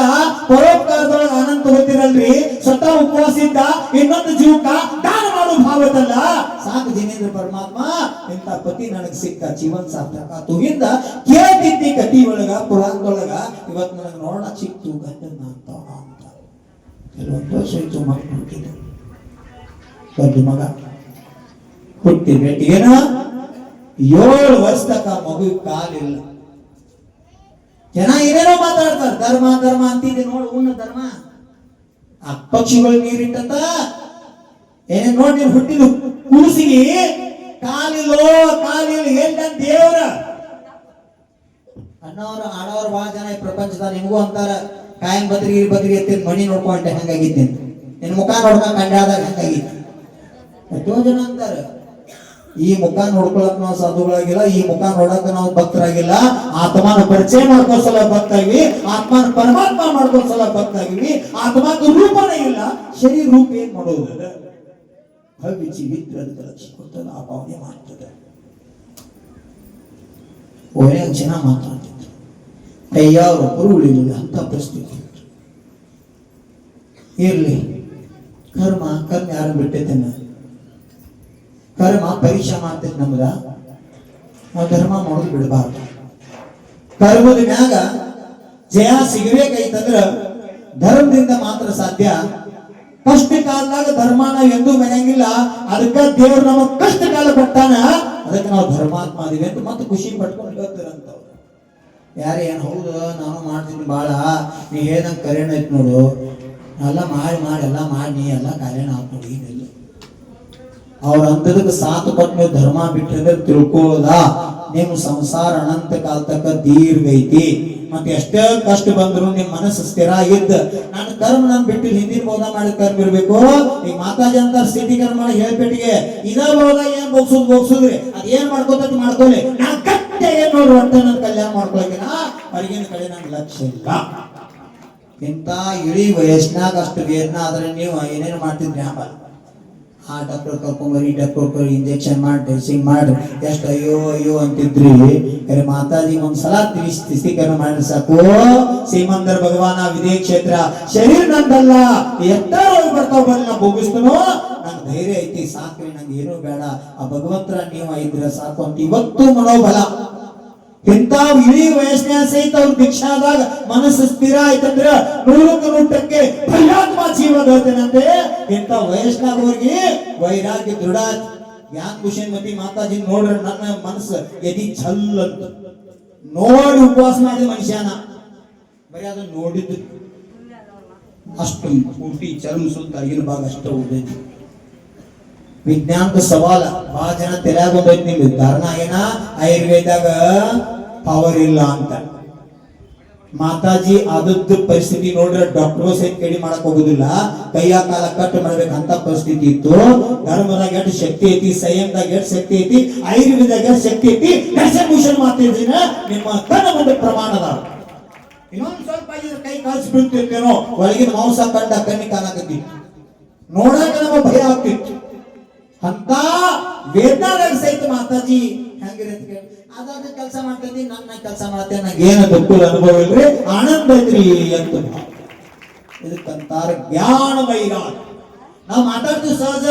ಪರೋಪಕಾರದೊಳಗ ಆನಂದ ತಗೋತಿರಲ್ರಿ? ಸ್ವತಃ ಉಪವಾಸ ಇದ್ದ ಇನ್ನೊಂದು ಜೀವಕ ದಾನ ಮಾಡೋ ಭಾವದಲ್ಲ? ಸಾಕು ಜಿನೇಂದ್ರ ಪರಮಾತ್ಮ ಇಂತ ಪತಿ ನನಗೆ ಸಿಕ್ಕ ಜೀವನ್ ಸಾರ್ಥಕ ಆತು. ಹಿಂದ ಕೇಳ್ತಿದ್ದಿ ಕತಿ ಒಳಗ, ಪುರಾಣದೊಳಗ, ಇವತ್ತು ನನಗೆ ನೋಡ ಸಿಕ್ತು ಗಂಡನ ಅಂತ. ಅಂತ ಕೆಲವೊಂದು ವರ್ಷ ಇತ್ತು ಮಕ್ಕಳು ಹುಟ್ಟಿದ್ರು ಮಗ ಹುಟ್ಟಿ ಏನ? ಏಳು ವರ್ಷ ತಕ್ಕ ಮಗು ಕಾಲಿಲ್ಲ. ಜನ ಏನೇನೋ ಮಾತಾಡ್ತಾರೆ. ಧರ್ಮ ಧರ್ಮ ಅಂತಿದ್ದೆ ನೋಡು, ಉಣ್ಣ ಧರ್ಮ. ಆ ಪಕ್ಷಿಗಳು ನೀರಿಟ್ಟಂತ ಏನೇ ನೋಡಿ ನೀನು ಹುಟ್ಟಿದ ಕೂಸಿಗೆ ಕಾಲಿಲ್ಲೋ ಕಾಲಿಲ್ಲ ಏನ್ ದೇವರ? ಅಣ್ಣವ್ರು, ಆಡೋರು ಬಹಳ ಜನ ಈ ಪ್ರಪಂಚದಾಗ ನಿಮಗೂ ಅಂತಾರ. ಕಾಯಂ ಬದ್ರಿ ಬದ್ರಿ ಎತ್ತಿ ಮಣಿ ನೋಡ್ಕೊಂಡೆ, ಹಂಗಾಗಿದ್ದೆ ನಿನ್ ಮುಖ ನೋಡ್ಕೊಂಡ್ ಕಂಡಾದಾಗ ಹಂಗಾಗಿತ್ತು. ಎಷ್ಟೋ ಜನ ಅಂತಾರ. ಈ ಮುಖ ನೋಡ್ಕೊಳಕ್ ನಾವು ಸಾಧುಗಳಾಗಿಲ್ಲ, ಈ ಮುಖ ನೋಡಕ್ ನಾವು ಭಕ್ತರಾಗಿಲ್ಲ. ಆತ್ಮನ ಪರಿಚಯ ಮಾಡ್ಕೋ ಸಲ ಭಕ್ತಾಗಿವಿ ಆತ್ಮನ ಪರಮಾತ್ಮ ಮಾಡ್ಕೋ ಸಲ ಭಕ್ತಾಗಿವಿ ಆತ್ಮಕ್ಕೆ ರೂಪನೇ ಇಲ್ಲ. ಶರೀರ ರೂಪ ಏನ್ ಮಾಡೋದು? ಭವ್ಯ ಜೀವಿತ್ರ ಅಂತ ಆ ಭಾವನೆ ಮಾಡ್ತದೆ. ಒಳ್ಳೆಯ ಜನ ಮಾತಾಡ್ತಿದ್ರು. ಕೈಯಾರೊಬ್ಬರು ಉಳಿದಿಲ್ಲ, ಅಂತ ಪರಿಸ್ಥಿತಿ. ಇರ್ಲಿ. ಕರ್ಮ ಕರ್ಮ ಯಾರು ಬಿಟ್ಟಿದ್ದೇನೆ ಕರ್ಮ ಪರೀಕ್ಷೆ ಮಾಡ್ತೈತಿ ನಮ್ಗ ನಾವು ಧರ್ಮ ಮಾಡೋದು ಬಿಡಬಾರ್ದು. ಕರ್ಮದ ಮ್ಯಾಗ ಜಯ ಸಿಗಬೇಕೈತಂದ್ರ ಧರ್ಮದಿಂದ ಮಾತ್ರ ಸಾಧ್ಯ. ಕಷ್ಟ ಕಾಲದಾಗ ಧರ್ಮನ ಎಂದೂ ಮನೆಯಂಗಿಲ್ಲ ಅದಕ್ಕ ದೇವ್ರು ನಮಗ್ ಕಷ್ಟ ಕಾಲ ಕೊಟ್ಟಾನ, ಅದಕ್ಕೆ ನಾವು ಧರ್ಮಾತ್ಮ ಅದೀವಿ ಅಂತ ಮತ್ತೆ ಖುಷಿ ಪಟ್ಕೊಂಡು ಹೇಳ್ತಿರಂತವ್ರು. ಯಾರೇ ಏನು ಹೌದು, ನಾನು ಮಾಡ್ತೀನಿ ಭಾಳ ನೀ ಹೇಳ್ದಂಗೆ ಕರೆಣ ಐತಿ ನೋಡು. ಎಲ್ಲ ಮಾಡಿ ಮಾಡಿ, ಎಲ್ಲ ಮಾಡಿ, ನೀ ಎಲ್ಲ ಕರೆಣ ಹಾಕೊಂಡು ಈಗ ಅವ್ರ ಅಂತದಕ್ಕ ಸಾಥ್ ಕೊಟ್ಟ ಧರ್ಮ ಬಿಟ್ಟಿದ್ರೆ ತಿಳ್ಕೊಳ್ಳೋದ ನಿಮ್ಮ ಸಂಸಾರ ಅನಂತ ಕಾಲ ತಕ್ಕ ದೀರ್ಘ ಐತಿ. ಮತ್ತೆ ಎಷ್ಟೇ ಕಷ್ಟ ಬಂದ್ರು ನಿಮ್ ಮನಸ್ಸು ಸ್ಥಿರ ಇದ್ದ. ನಾನು ಕರ್ಮ ನಾನು ಬಿಟ್ಟು ಹಿಂದಿನ ಬೋಧ ಮಾಡಿ ಕರ್ಮ ಇರ್ಬೇಕು ಈಗ ಮಾತಾಜಿ ಅಂತ ಸ್ಥಿತಿ ಕರ್ಮ ಮಾಡಿ ಹೇಳ್ಬಿಟ್ಟಿಗೆ ಇದ ಬೋಧ ಏನ್ ಬೋಗ್ಸುದ್ ಬೋಗ್ಸುದ್ರಿ? ಅದ್ ಏನ್ ಮಾಡ್ಕೋತ ಮಾಡ್ಕೊಳ್ಳಿ. ನಾನ್ ಕಟ್ಟೆ ಏನ್ ನೋಡ್ರಿ ಅಂತ ನನ್ ಕಲ್ಯಾಣ ಮಾಡ್ಕೊಳಕಿನ? ಹೊರಗಿನ ಕಡೆ ನನ್ ಲಕ್ಷ್ಯ ಇಲ್ಲ. ಇಂತ ಇಳಿ ವಯಸ್ಸಿನಾಗ ಅಷ್ಟು ವೇದನ ಆದ್ರೆ ನೀವು ಏನೇನು ಮಾಡ್ತಿದ್ರಿ ಆಮೇಲೆ ಆ ಡಾಕ್ಟರ್ ಕರ್ಕೊಂಬರಿ ಡಾಕ್ಟರ್ ಇಂಜೆಕ್ಷನ್ ಮಾಡಿ ಡ್ರೆಸ್ಸಿಂಗ್ ಮಾಡಿ. ಎಷ್ಟು ಅಯ್ಯೋ ಅಯ್ಯೋ ಅಂತಿದ್ರಿ. ಅರೆ ಮಾತಾಜಿ ಒಂದ್ಸಲ ತಿಳಿಸ್ತೀಕರಣ ಮಾಡಿ ಸಾಕು. ಸೀಮಂದರ್ ಭಗವಾನ ವಿಧೇ ಕ್ಷೇತ್ರ. ಶರೀರ ನಂದಲ್ಲ. ಎತ್ತ ಬರ್ತಾವ ನಾ ನಂಗೆ ಧೈರ್ಯ ಐತಿ, ಸಾಕ್ರಿ, ನಂಗೆ ಏನೂ ಬೇಡ. ಆ ಭಗವಂತರ ನೀವು ಇದ್ರೆ ಸಾಕು ಅಂತ ಇವತ್ತು ಮನೋಬಲ. ಇಂಥ ಇಡೀ ವಯಸ್ಸಿನ ಸಹಿತ ಅವ್ರ ಭಿಕ್ಷಾದಾಗ ಮನಸ್ಸು ಸ್ಥಿರ ಆಯ್ತಂದ್ರ ನೂರಕ್ಕೆ ನೂಟಕ್ಕೆ ಪರ್ಯಾತ್ಮ ಜೀವ ಬರ್ತೇನಂತೆ ಇಂಥ ವಯಸ್ಸಿನಾಗವ್ರಿಗೆ ವೈರಾಗ್ಯ ದೃಢ ಯಾಕೆ ಖುಷಿ ಮತಿ ಮಾತಾಜಿ ನೋಡ್ರ ನನ್ನ ಮನಸ್ಸು ಎದಿ ಛಲ್ಲಂತ ನೋಡಿ ಉಪವಾಸ ಮಾಡಿದ ಮನುಷ್ಯನ. ಬರೀ ಅದನ್ನ ನೋಡಿದ್ದು. ಅಷ್ಟು ಊಟಿ ಚರ್ಮ ಸುತ್ತ ಅಗಿನ ಭಾಗ ಅಷ್ಟು ಉಳಿದೈತಿ. ವಿಜ್ಞಾನದ ಸವಾಲ. ಬಹಳ ಜನ ಒಂದೈತಿ ನಿಮ್ಗೆ. ಕಾರಣ ಏನ? ಆಯುರ್ವೇದಾಗ ಪವರ್ ಇಲ್ಲ ಅಂತ. ಮಾತಾಜಿ ಆದದ್ದು ಪರಿಸ್ಥಿತಿ ನೋಡ್ರೆ ಡಾಕ್ಟರ್ ಸಹಿತ ಕೇಳಿ ಮಾಡಕ್ ಹೋಗುದಿಲ್ಲ. ಕೈಯ ಕಾಲ ಕಟ್ ಮಾಡ್ಬೇಕಂತ ಪರಿಸ್ಥಿತಿ ಇತ್ತು. ಧರ್ಮದಾಗ ಎಷ್ಟು ಶಕ್ತಿ ಐತಿ, ಸಂಯಮದಾಗ ಎಷ್ಟು ಶಕ್ತಿ ಐತಿ ಆಯುರ್ವೇದಾಗ ಎಷ್ಟು ಶಕ್ತಿ ಐತಿ ಎಕ್ಸಿಕ್ಯೂಷನ್ ಮಾಡ್ತಿದ್ರಿ ನಿಮ್ಮ ತನ್ನ ಒಂದು ಪ್ರಮಾಣದ ಇನ್ನೊಂದ್ ಸ್ವಲ್ಪ ಕೈ ಕಾಲ್ಸಿ ಬೀಳ್ತಿರ್ತೇನೋ ಒಳಗಿನ ಮಾಂಸ ಕಂಡ ಕಣ್ಣಿ ಕಾಣಕತ್ತಿ. ನೋಡಾಕ ನಮ್ಮ ಭಯ ಆಗ್ತಿತ್ತು. ಅಂತ ವೇದನಾದಾಗ ಸಹಿತ ಮಾತಾಜಿ ಹೆಂಗಿರತ್ತೆ ಅದಾದ ಕೆಲಸ ಮಾಡ್ತೀನಿ ನನ್ನ ಕೆಲಸ ಮಾಡ್ತೇನೆ ನಂಗೆ ಏನು ದುಃಖದ ಅನುಭವ ಇಲ್ರಿ ಆನಂದ ಐತ್ರಿ ಅಂತ. ಇದಕ್ಕಂತಾರ ಜ್ಞಾನ ವೈರಾಗ ನಾವು ಮಾತಾಡ್ತೀವಿ ಸಹಜ.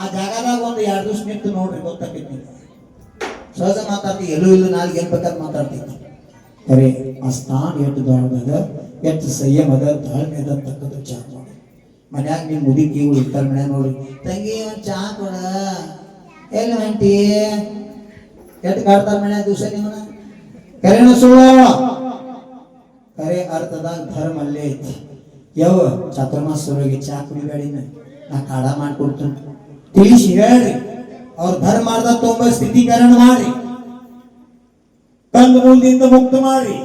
ಆ ಜಾಗದಾಗ ಒಂದು ಎರಡು ದಿವಸ ನಿಂತು ನೋಡ್ರಿ, ಗೊತ್ತಾಗ್ತೈತಿ. ಸಹಜ ಮಾತಾಡ್ತೀವಿ, ಎಲ್ಲೂ ಇಲ್ಲ ನಾಲ್ಗೆ ಏನ್ ಬೇಕಾದ್ರೆ ಮಾತಾಡ್ತೀವಿ. ಅರೆ, ಆ ಸ್ಥಾನ ಎಷ್ಟು ದೊಡ್ಡದ ಎಷ್ಟು ಸಂಯಮದ ಧಾರ್ಮ್ಯದ ಅಂತಕ್ಕಂಥ ಜಾತ್ರ ಮನ್ಯಾಗ ನಿಮ್ಮ ಮುದುಕಿಗಳು ಇರ್ತಾರೆ ಮನ್ಯಾಗ ನೋಡಿ ತಂಗಿ, ಒಂದು ಚಹಾ ಕೊಡ. ಎಲ್ಲಿ ಹೊಂಟಿ ಎಷ್ಟು ಕಾಡ್ತಾರ ಮನ್ಯಾಗ ದಿವಸ ನಿಮ್ಮನ ಕರೆನ ಸುಳ್ಳು ಕರೆ ಅರ್ಥದಾಗ ಧರ್ಮ ಅಲ್ಲೇ ಐತಿ. ಯಾವ ಚಾತುರ್ಮಾಸ ಶುರುವಿಗೆ ಚಹಾ ನಾ ಕಾಡ ಮಾಡ್ಕೊಡ್ತೀನಿ. ತಿಳಿಸಿ ಹೇಳ್ರಿ. ಅವ್ರ ಧರ್ಮ ಅರ್ಧ ತೊಂಬ ಸ್ಥಿತೀಕರಣ ಮಾಡಿ ಕಂದು ಮುಂದಿಂದ ಮುಕ್ತ ಮಾಡಿ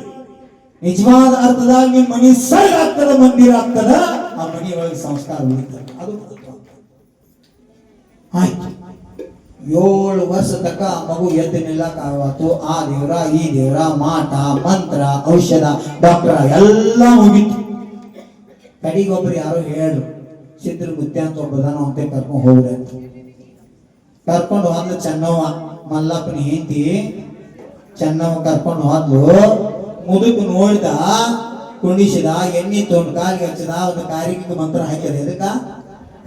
ನಿಜವಾದ ಅರ್ಥದಾಗ ನಿಮ್ಮ ಮನಿ ಸರ್ಗ ಆಗ್ತದ ಮಂದಿರ ಆಗ್ತದ ಆ ಮನೆಯೊಳಗೆ ಸಂಸ್ಕಾರ ಉಳಿತದ ಅದು. ಆಯ್ತು. ಏಳು ವರ್ಷ ತಕ್ಕ ಆ ಮಗು ಎದ್ದು ನಿಲ್ಲಕ್ಕಾಗತ್ತು ಆ ದೇವ್ರ, ಈ ದೇವ್ರ, ಮಾಟ, ಮಂತ್ರ, ಔಷಧ, ಡಾಕ್ಟರ್ ಎಲ್ಲ ಹೋಗಿತ್ತು ಕಡಿಗೊಬ್ರು ಯಾರೋ ಹೇಳು ಸಿದ್ರ ಮುತ್ಯ ಅಂತ ಒಬ್ಬದಾನ ಅಂತ ಕರ್ಕೊಂಡು ಹೋಗ್ರಿ ಅಂತ. ಕರ್ಕೊಂಡು ಹೋದ್ಲು ಚೆನ್ನವ್ವ, ಮಲ್ಲಪ್ಪನ ಹೆಂಡತಿ. ಚೆನ್ನವ್ವ ಕರ್ಕೊಂಡು ಹೋದ್ಲು, ಮುದುಕು ನೋಡಿದ ಕುಣಿಸಿದ, ಎಣ್ಣೆ ತೊಗೊಂಡು ಕಾಲಿಗೆ ಹಚ್ಚಿದ ಒಂದು ಕಾರಿಕ ಮಂತ್ರ ಹಾಕಿದ ಎದಕ್ಕ?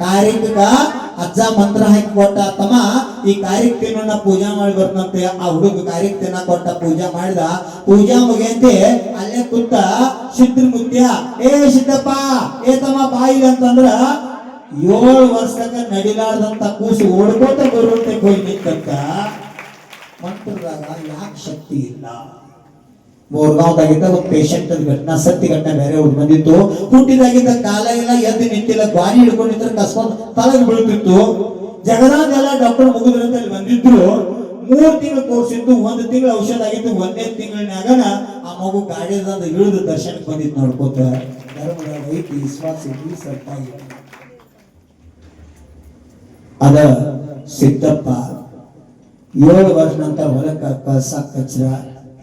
ಕಾರಿಕ ಅಜ್ಜ ಮಂತ್ರ ಹಾಕಿ ಕೊಟ್ಟ ತಮ್ಮ, ಈ ಕಾರಿಕ ತಿನ್ನ ಪೂಜಾ ಮಾಡಿ ಬರ್ತಂತೆ. ಆ ಹುಡುಗ ಕಾರ್ಯಕ್ಕೆ ಕೊಟ್ಟ ಪೂಜಾ ಮಾಡಿದ. ಪೂಜಾ ಮುಗಿಯಂತೆ ಅಲ್ಲೇ ಕುತ್ತ ಸಿದ್ರ ಮುತ್ಯ, ಏ ಸಿದ್ದಪ್ಪ, ಏ ತಮ್ಮ ಬಾಯಿ ಅಂತಂದ್ರ ಏಳು ವರ್ಷಕ್ಕ ನಡಿಲಾರ್ದಂತ ಕೂಸು ಓಡ್ಕೋತ ಬರುವಂತೆ ಹೋಗಿ ನಿಂತಂತ. ಮಂತ್ರದಾಗ ಯಾಕೆ ಶಕ್ತಿ ಇಲ್ಲ? ಬೋರ್ಗಾಂವ್ದಾಗಿದ್ದ ಒಂದು ಪೇಷಂಟ್ ಘಟನಾ, ಸತ್ಯ ಘಟನೆ ಬೇರೆ ಹುಟ್ಟು ಬಂದಿತ್ತು. ಹುಟ್ಟಿದಾಗಿದ್ದ ಕಾಲ ಎಲ್ಲ ಎದ್ದು ನಿಂತಿಲ್ಲ ಗಾಡಿ ಹಿಡ್ಕೊಂಡಿದ್ರೆ ಕಸ್ಕೊಂಡ್ ತಲೆಗೆ ಬೀಳ್ತಿತ್ತು. ಜಗದಾಗೆಲ್ಲ ಡಾಕ್ಟರ್ ಮುಗಿದ್ರಂತ ಅಲ್ಲಿ ಬಂದಿದ್ರು. ಮೂರ್ ತಿಂಗಳು ತೋರಿಸಿದ್ದು ಒಂದು ತಿಂಗಳು ಔಷಧ ಆಗಿತ್ತು. ಒಂದೇ ತಿಂಗಳಿನಾಗನ ಆ ಮಗು ಗಾಡಿಯಿಂದ ಇಳಿದು ದರ್ಶನಕ್ಕೆ ಬಂದಿತ್ತು ನೋಡ್ಕೋತ. ಧರ್ಮದ ಐತಿ ವಿಶ್ವಾಸ ಐತಿ ಸ್ವಲ್ಪ ಅದ ಸಿದ್ದಪ್ಪ. ಏಳು ವರ್ಷ ನಂತರ ಹೊಲಕ್ಕ ಕಸ ಕಚ್ರ.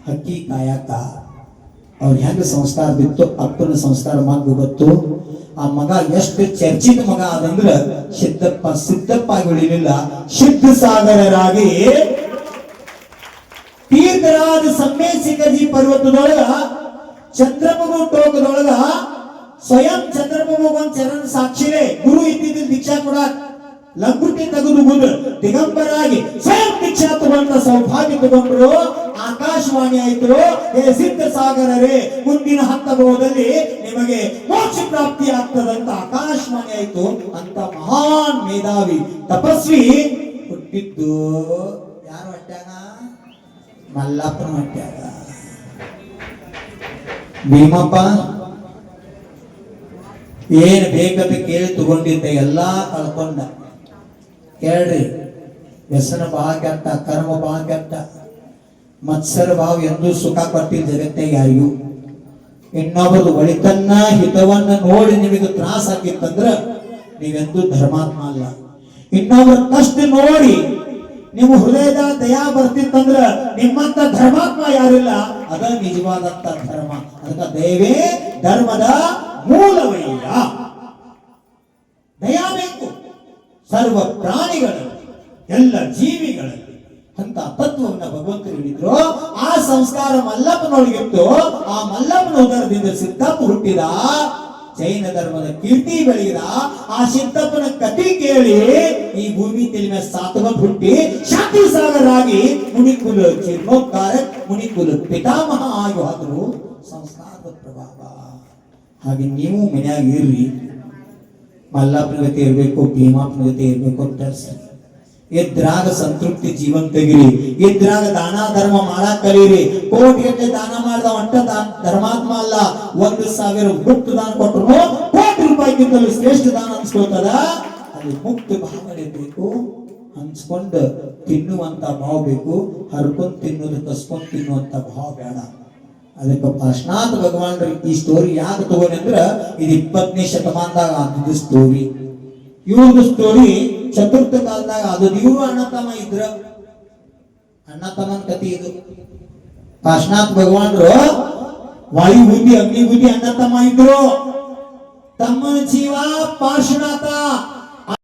ಹಕ್ಕಿ ಕಾಯಕ ಅವ್ರ ಹೆಂಗ ಸಂಸ್ಕಾರ ಬಿತ್ತು? ಅಪ್ಪನ ಸಂಸ್ಕಾರ ಮಗ ಗೊತ್ತು. ಆ ಮಗ ಎಷ್ಟು ಚರ್ಚಿತ ಮಗ ಆದಂದ್ರ ಸಿದ್ದಪ್ಪ ಸಿದ್ದಪ್ಪ ಆಗಿ ಉಳಿಲಿಲ್ಲ. ಸಿದ್ಧ ಸಾಗರರಾಗಿ ತೀರ್ಥರಾದ ಸಮ್ಮೇಶಿಕಜಿ ಪರ್ವತದೊಳಗ ಚಂದ್ರಮಗು ಟೋಕದೊಳಗ ಸ್ವಯಂ ಚಂದ್ರಮಗು ಒಂದ್ ಚರಣ ಸಾಕ್ಷಿನೇ ಗುರು ಇದ್ದಿದ್ದ ದೀಕ್ಷಾ ಕೂಡ ಲಂಗುಟಿ ತೆಗೆದು ದಿಗಂಬರಾಗಿ ಸ್ವಯಂ ದೀಕ್ಷಾ ತಗೊಂಡ ಸೌಭಾಗ್ಯ ತಗೊಂಡ್ರು. ಆಕಾಶವಾಣಿ ಆಯ್ತು. ಸಿದ್ಧ ಸಾಗರರೇ ಮುಂದಿನ ಹಂತಬಹುದಲ್ಲಿ ನಿಮಗೆ ಮೋಕ್ಷ ಪ್ರಾಪ್ತಿ ಆಗ್ತದಂತ ಆಕಾಶವಾಣಿ ಆಯ್ತು ಅಂತ ಮಹಾನ್ ಮೇಧಾವಿ ತಪಸ್ವಿ ಹುಟ್ಟಿದ್ದು. ಯಾರು ಹೊಟ್ಯಾಗ ಮಲ್ಲಪ್ಪನ ಹೊಟ್ಯಾಗ ಭೀಮಪ್ಪ, ಏನ್ ಬೇಕಂತ ಕೇಳಿ ತಗೊಂಡಿದ್ದ ಎಲ್ಲಾ ಕಳ್ಕೊಂಡ. ಕೇಳ್ರಿ, ವ್ಯಸನ ಬಹಳ ಕೆಟ್ಟ ಕರ್ಮ ಬಹಳ ಕೆಟ್ಟ ಮತ್ಸರ ಭಾವ ಎಂದು ಸುಖ ಕೊಟ್ಟಿದ್ದ ಜಗತ್ತಿಗೆ ಯಾರಿಗೂ? ಇನ್ನೊಬ್ಬರು ಒಳಿತನ್ನ ಹಿತವನ್ನ ನೋಡಿ ನಿಮಗೆ ತ್ರಾಸ ಆಗಿತ್ತಂದ್ರ ನೀವೆಂದು ಧರ್ಮಾತ್ಮ ಅಲ್ಲ. ಇನ್ನೊಬ್ಬರ ಕಷ್ಟ ನೋಡಿ ನಿಮ್ಮ ಹೃದಯದ ದಯಾ ಬರ್ತಿತ್ತಂದ್ರ ನಿಮ್ಮಂತ ಧರ್ಮಾತ್ಮ ಯಾರಿಲ್ಲ? ಅದ ನಿಜವಾದಂತ ಧರ್ಮ. ಅದಕ್ಕ ದಯವೇ ಧರ್ಮದ ಮೂಲವಯ್ಯ. ದಯಾ ಬೇಕು. ಸರ್ವ ಪ್ರಾಣಿಗಳು, ಎಲ್ಲ ಜೀವಿಗಳಲ್ಲಿ ಅಂತ ತತ್ವವನ್ನ ಭಗವಂತರು ಹೇಳಿದ್ರು ಆ ಸಂಸ್ಕಾರ ಮಲ್ಲಪ್ಪನೊಳಗಿತ್ತು ಆ ಮಲ್ಲಪ್ಪನ ಉದರದಿಂದ ಸಿದ್ದಪ್ಪ ಹುಟ್ಟಿದ. ಜೈನ ಧರ್ಮದ ಕೀರ್ತಿ ಬೆಳೆದ ಆ ಸಿದ್ದಪ್ಪನ ಕಥೆ ಕೇಳಿ ಈ ಭೂಮಿ ತಿಳಿನ ಸಾತವ ಹುಟ್ಟಿ ಶಾಂತಿ ಸಾಗರಾಗಿ ಮುನಿಕುಲ ಜೀರ್ಣೋದ್ಧಾರ ಮುನಿಕುಲ ಪಿತಾಮಹ ಆಗಿ ಹೋದ್ರು. ಸಂಸ್ಕಾರದ ಪ್ರಭಾವ. ಹಾಗೆ ನೀವು ಮನ್ಯಾಗ ಇರ್ರಿ. ಮಲ್ಲಪ್ಪನ ಜೊತೆ ಇರಬೇಕು ಭೀಮಪ್ಪನ ಜೊತೆ ಇರಬೇಕು ಅಂತ ಇದ್ರಾಗ ಸಂತೃಪ್ತಿ ಜೀವನ್ ಇದ್ರಾಗ ದಾನ ಧರ್ಮ ಮಾಡಾಕ್ ಕಲೀರಿ ಕೋಟಿ ಗಟ್ಟಲೆ ದಾನ ಮಾಡಿದ ಒಂಟ ಧರ್ಮಾತ್ಮ ಅಲ್ಲ. ಒಂದು ಸಾವಿರ ಮುಕ್ತ ದಾನ ಕೊಟ್ಟರು ಕೋಟಿ ರೂಪಾಯಿಗಿಂತಲೂ ಶ್ರೇಷ್ಠ ದಾನ ಅನ್ಸ್ಕೊಳ್ತದ? ಅಲ್ಲಿ ಮುಕ್ತ ಭಾವನೆ ಬೇಕು ಹಂಚ್ಕೊಂಡು ತಿನ್ನುವಂತ ಭಾವ ಬೇಕು. ಹರ್ಕೊಂಡ್ ತಿನ್ನೋದು, ಕಸ್ಕೊಂಡು ತಿನ್ನುವಂತ ಭಾವ ಬೇಡ. ಅದಕ್ಕೆ ಪಾಶ್ನಾಥ ಭಗವಾನ್ರ ಈ ಸ್ಟೋರಿ ಯಾಕೆ ತಗೊಂಡ್ರೆ ಅಂದ್ರ, ಇದು ಇಪ್ಪತ್ತನೇ ಶತಮಾನದಾಗ ಅದು ಸ್ಟೋರಿ ಇವ್ರದ್ದು ಸ್ಟೋರಿ ಚತುರ್ಥ ಕಾಲದಾಗ ಅದು ನೀವು ಅಣ್ಣ ಇದ್ರ. ಅಣ್ಣ ತಮ್ಮನ ಕತಿ ಇದು. ಪಾಶ್ನಾಥ ಭಗವಾನ್ರು ವಾಯು ಬುದ್ಧಿ, ಅಗ್ನಿ ಬುದ್ಧಿ ಅಣ್ಣ ಇದ್ರು. ತಮ್ಮ ಜೀವ ಪಾರ್ಶ್ವನಾಥ.